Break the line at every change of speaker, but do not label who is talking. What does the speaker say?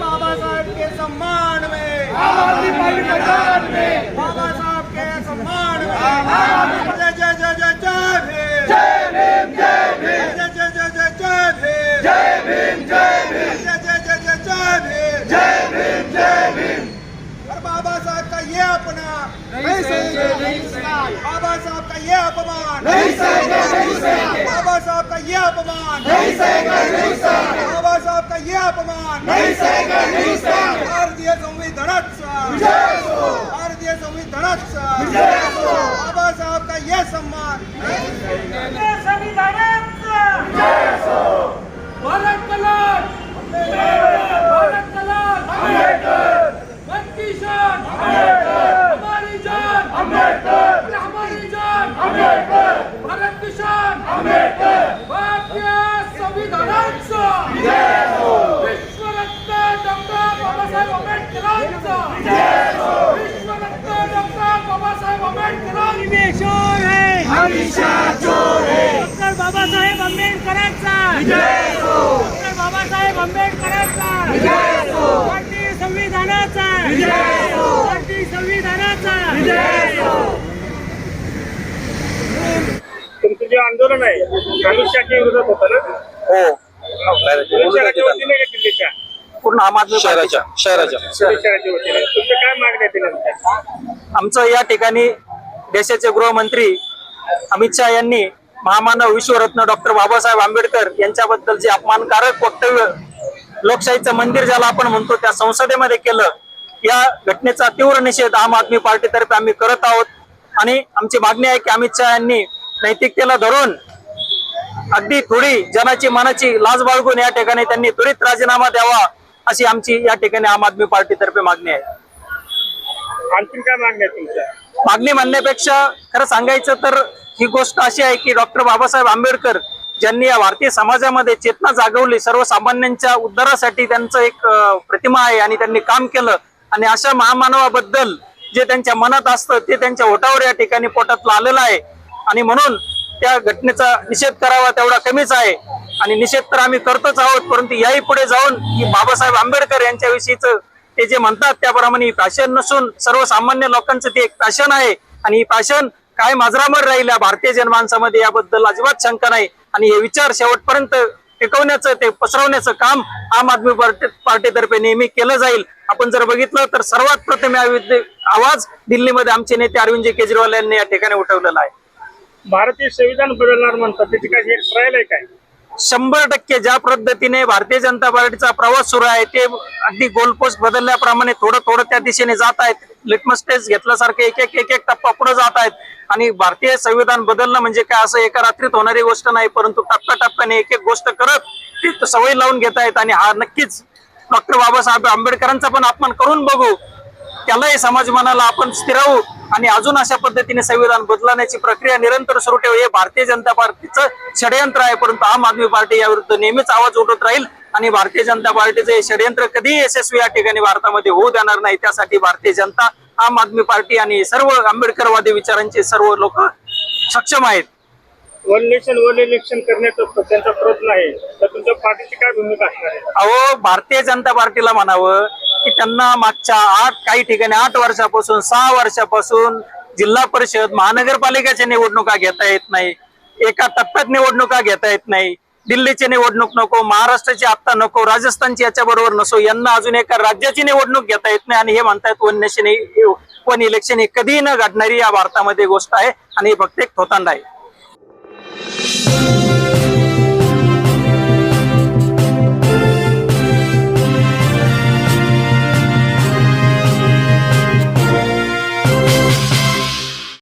बाबा साहब के सम्मान में। आम आदमी पार्टी में। बाबा साहब के सम्मान में आम आदमी जय जय जय जय जय भीम जय भीम जय भीम जय जय जय जय जय भीम जय भीम जय भीम जय जय जय जय जय भीम जय भीम जय भीम और बाबा साहब का ये अपना नहीं सहेंगे नहीं सहेंगे। बाबा साहब का ये अपमान। नहीं सहेंगे नहीं सहेंगे। बाबा साहब का ये अपमान। नहीं सहेंगे नहीं सहेंगे। बाबा साहब का ये अपमान। नहीं सहेंगे नहीं सहेंगे। भारतीय संविधानाचा विजय असो भारतीय संविधानाचा विजय असो बाबा साहब का ये सम्मान
भारत कलार भारत कलार बनती शान हमारी जान हमारी जान भारत की शान भारतीय संविधानाचा विश्वरत्न डॉक्टर बाबासाहेब आंबेडकरांचा विश्वरत्न डॉक्टर बाबासाहेब आंबेडकरांचा डॉक्टर बाबासाहेब आंबेडकरांचा. डॉक्टर बाबासाहेब आंबेडकरांचा. भारतीय संविधानाचा. भारतीय संविधानाचा.
तुमचं जे आंदोलन आहे विरोधात होतं ना?
हो.
शहराच्या वतीने का दिल्लीच्या?
पूर्ण आम आदमी शहराच्या. शहराच्या.
पुणे शहराच्या वतीने तुमच्या काय मागण्या आहेत नेमक्या?
आमचं या ठिकाणी देशाचे गृहमंत्री अमित शहा यांनी महामानव विश्वरत्न डॉक्टर बाबासाहेब आंबेडकर यांच्याबद्दल जे अपमानकारक वक्तव्य लोकशाहीचं मंदिर ज्याला आपण म्हणतो त्या संसदेमध्ये केलं या घटनेचा तीव्र निषेध आम आदमी पार्टीतर्फे आम्ही करत आहोत. आणि आमची मागणी आहे की अमित शहा यांनी नैतिकतेला धरून अगदी थोडी जनाची मनाची लाज बाळगून या ठिकाणी त्यांनी त्वरित राजीनामा द्यावा अशी आमची या ठिकाणी आम आदमी पार्टीतर्फे मागणी आहे.
आणखीन काय मागण्या आहेत तुमच्या?
मागणी म्हणण्यापेक्षा खरं सांगायचं तर ही गोष्ट अशी आहे की डॉक्टर बाबासाहेब आंबेडकर ज्यांनी या भारतीय समाजामध्ये चेतना जागवली सर्वसामान्यांच्या उद्धारासाठी त्यांचं एक प्रतिमा आहे आणि त्यांनी काम केलं. आणि अशा महामानवाबद्दल जे त्यांच्या मनात असतं ते त्यांच्या ओटावर या ठिकाणी पोटातलं आलेलं आहे. आणि म्हणून त्या घटनेचा निषेध करावा तेवढा कमीच आहे. आणि निषेध तर आम्ही करतोच आहोत परंतु याही पुढे जाऊन की बाबासाहेब आंबेडकर यांच्याविषयीचं ते जे म्हणतात त्याप्रमाणे ही फॅशन नसून सर्वसामान्य लोकांचं ते एक फॅशन आहे. आणि ही फॅशन काय माजरामर राहिल्या? भारतीय जनमानसामध्ये याबद्दल अजिबात शंका नाही. आणि हे विचार शेवटपर्यंत टिकवण्याचं ते पसरवण्याचं काम आम आदमी पार्टी पार्टीतर्फे नेहमी केलं जाईल. आपण जर बघितलं तर सर्वात प्रथम आवाज दिल्लीमध्ये आमचे नेते अरविंदजी केजरीवाल यांनी या ठिकाणी उठवलेला आहे.
भारतीय संविधान बदलणार म्हणतात त्याची काय एक ट्रायल आहे काय?
शंभर टक्के ज्या पद्धतीने भारतीय जनता पार्टीचा प्रवास सुरू आहे ते अगदी गोलपोस्ट बदलल्याप्रमाणे थोडं थोडं त्या दिशेने जात आहेत. लिटमस टेस्ट घेतल्यासारखे एक एक एक एक टप्पा पुढे जात आहेत. आणि भारतीय संविधान बदलणं म्हणजे काय असं एका रात्रीत होणारी गोष्ट नाही परंतु टप्प्याटप्प्याने एक एक गोष्ट करत ती सवय लावून घेत आहेत. आणि हा नक्कीच डॉक्टर बाबासाहेब आंबेडकरांचा पण अपमान करून बघू. त्यालाही समाज मनाला आपण स्थिरावू आणि अजून अशा पद्धतीने संविधान बदलण्याची प्रक्रिया निरंतर सुरू ठेवू. हे भारतीय जनता पार्टीचं षडयंत्र आहे परंतु आम आदमी पार्टी याविरुद्ध नेहमीच आवाज उठवत राहील आणि भारतीय जनता पार्टीचं हे षडयंत्र कधीही यशस्वी या ठिकाणी भारतामध्ये होऊ देणार नाही. त्यासाठी भारतीय जनता आम आदमी पार्टी आणि सर्व आंबेडकरवादी विचारांचे सर्व लोक सक्षम आहेत.
वन नेशन वन इलेक्शन करण्याचा त्यांचा प्रयत्न आहे. तर तुमच्या पार्टीची काय भूमिका असणार आहे?
अहो भारतीय जनता पार्टीला म्हणावं की त्यांना मागच्या आठ काही ठिकाणी आठ वर्षापासून सहा वर्षापासून जिल्हा परिषद महानगरपालिकेच्या निवडणुका घेता येत नाही. एका टप्प्यात निवडणुका घेता येत नाही. दिल्लीची निवडणूक नको महाराष्ट्राची आत्ता नको राजस्थानची याच्या बरोबर नसो यांना अजून एका राज्याची निवडणूक घेता येत नाही. आणि हे म्हणतायत वन नेशन वन इलेक्शन ही कधीही न घडणारी या भारतामध्ये गोष्ट आहे. आणि हे फक्त एक थोतांड आहे.